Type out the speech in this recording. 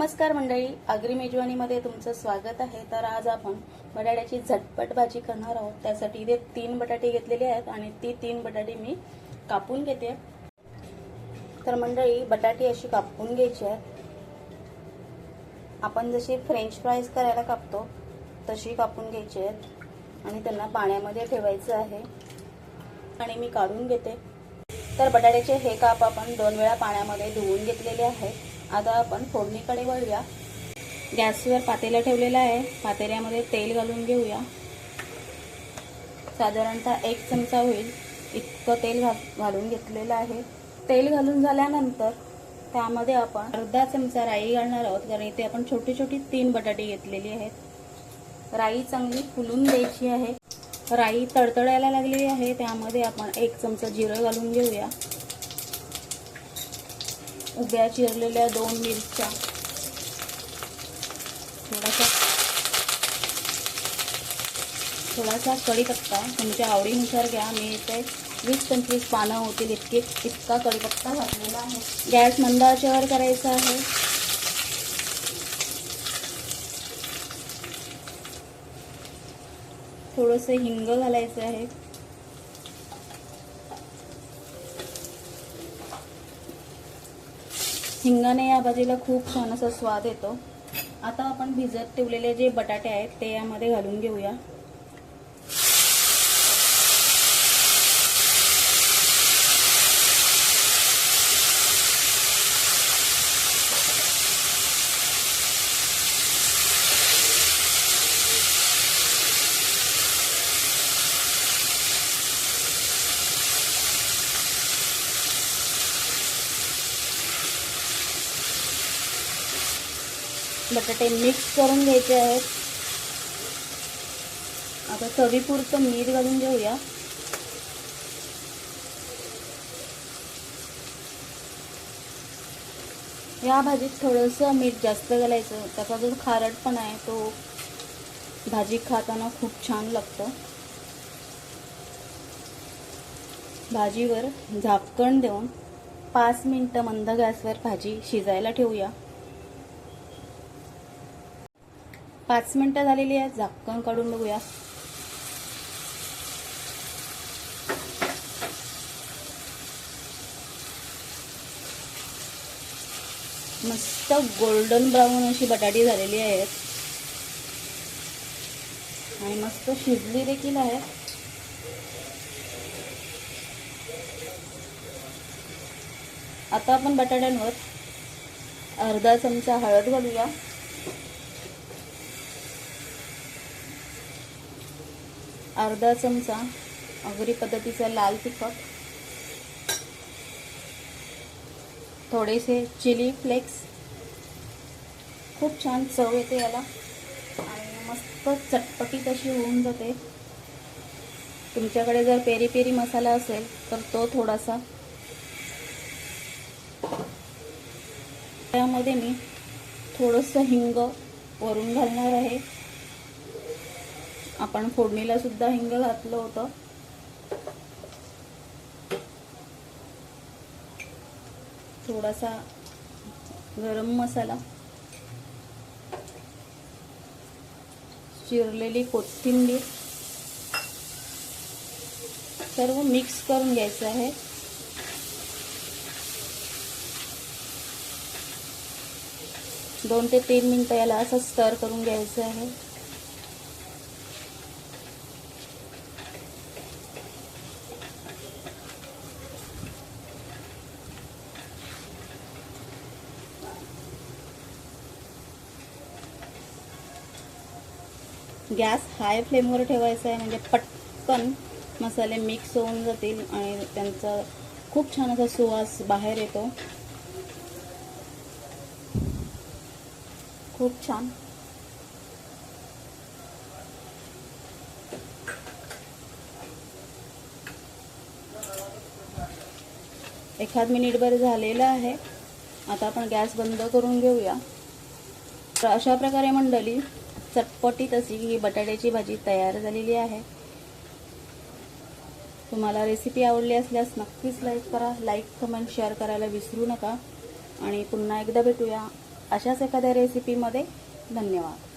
नमस्कार मंडळी आगरी मेजवानीमध्ये तुमचं स्वागत आहे. तर आज आपण बटाट्याची झटपट भाजी करणार आहोत. त्यासाठी इथे तीन बटाटे घेतलेले आहेत आणि ती तीन बटाटे मी कापून घेते. तर मंडळी बटाटे अशी कापून घ्यायची आहेत. आपण जशी फ्रेंच फ्राईज करायला कापतो तशी कापून घ्यायची आहेत. आणि त्यांना पाण्यामध्ये ठेवायचं आहे. आणि मी काढून घेते. तर बटाट्याचे हे काप आपण दोन वेळा पाण्यामध्ये धुवून घेतलेले आहे आता आपण फोडणीकडे वळूया. गॅसवर पातेला ठेवलेला आहे. पातेल्यामध्ये तेल घालून घेऊया. साधारणतः एक चमचा होईल. इतकं तेल घा घालून घेतलेलं आहे. तेल घालून झाल्यानंतर त्यामध्ये आपण अर्धा चमचा राई घालणार आहोत. कारण इथे आपण छोटी छोटी तीन बटाटे घेतलेली आहेत. राई चांगली फुलून द्यायची आहे. राई तडतडायला लागलेली आहे. त्यामध्ये आपण एक चमचा जिरं घालून घेऊया. उभ्या चिरलेल्या दोन मिरच्या. थोडासा थोडासा कढीपत्ता तुमच्या आवडीनुसार घ्या. मी इथे वीस पंचवीस पानं होतील इतके इतका कढीपत्ता घातलेला आहे. गॅस मंद आचेवर करायचा आहे. थोडंसं हिंग घालायचं आहे. हिंगाने या भाजीला खूप छान असा स्वाद येतो. आता आपण भिजत ठेवलेले जे बटाटे आहेत ते यामध्ये घालून घेऊया. बटाटे मिक्स करून घ्यायचे आहेत. आता चवीपुरतं मीठ घालून घेऊया. या भाजीत थोडंसं मीठ जास्त घालायचं. त्याचा जो खारटपणा आहे तो भाजी खाताना खूप छान लागतं. भाजीवर झाकण देऊन पाच मिनटं मंद गॅसवर भाजी शिजायला ठेवूया. पाच मिनटं झालेली आहे झाकण काढून बघूया. मस्त गोल्डन ब्राऊन अशी बटाटी झालेली आहेत. आणि मस्त शिजली देखील आहे आता आपण बटाट्यांवर अर्धा चमचा हळद घालूया. अर्धा चमचा अगरी पद्धतीचा लाल तिखट थोडेसे चिली फ्लेक्स. खूप छान चव येते याला. आणि मस्त चटपटीत अशी होऊन जाते. तुमच्याकडे जर पेरी पेरी मसाला असेल तर तो थोडासा. त्यामध्ये मी थोडंसं हिंग वरून घालणार आहे. आपण फोडणीला सुद्धा हिंग घातलं होतं. थोडासा गरम मसाला. चिरलेली कोथिंबीर. सर्व मिक्स करून घ्यायचं आहे. दोन ते तीन मिनटं याला असं स्टर करून घ्यायचं आहे. गॅस हाय फ्लेमवर ठेवायचा आहे म्हणजे पटकन मसाले मिक्स होऊन जातील आणि त्यांचा खूप छान असा सुवास बाहेर येतो. खूप छान. एखाद मिनिटभर झालेलं आहे. आता आपण गॅस बंद करून घेऊया. तर अशा प्रकारे मंडळी चटपटीत अशी ही बटाट्याची भाजी तयार झालेली आहे. तुम्हाला रेसिपी आवडली असल्यास नक्कीच लाईक करा. लाईक कमेंट शेअर करायला विसरू नका. आणि पुन्हा एकदा भेटूया अशाच एखाद्या रेसिपीमध्ये धन्यवाद.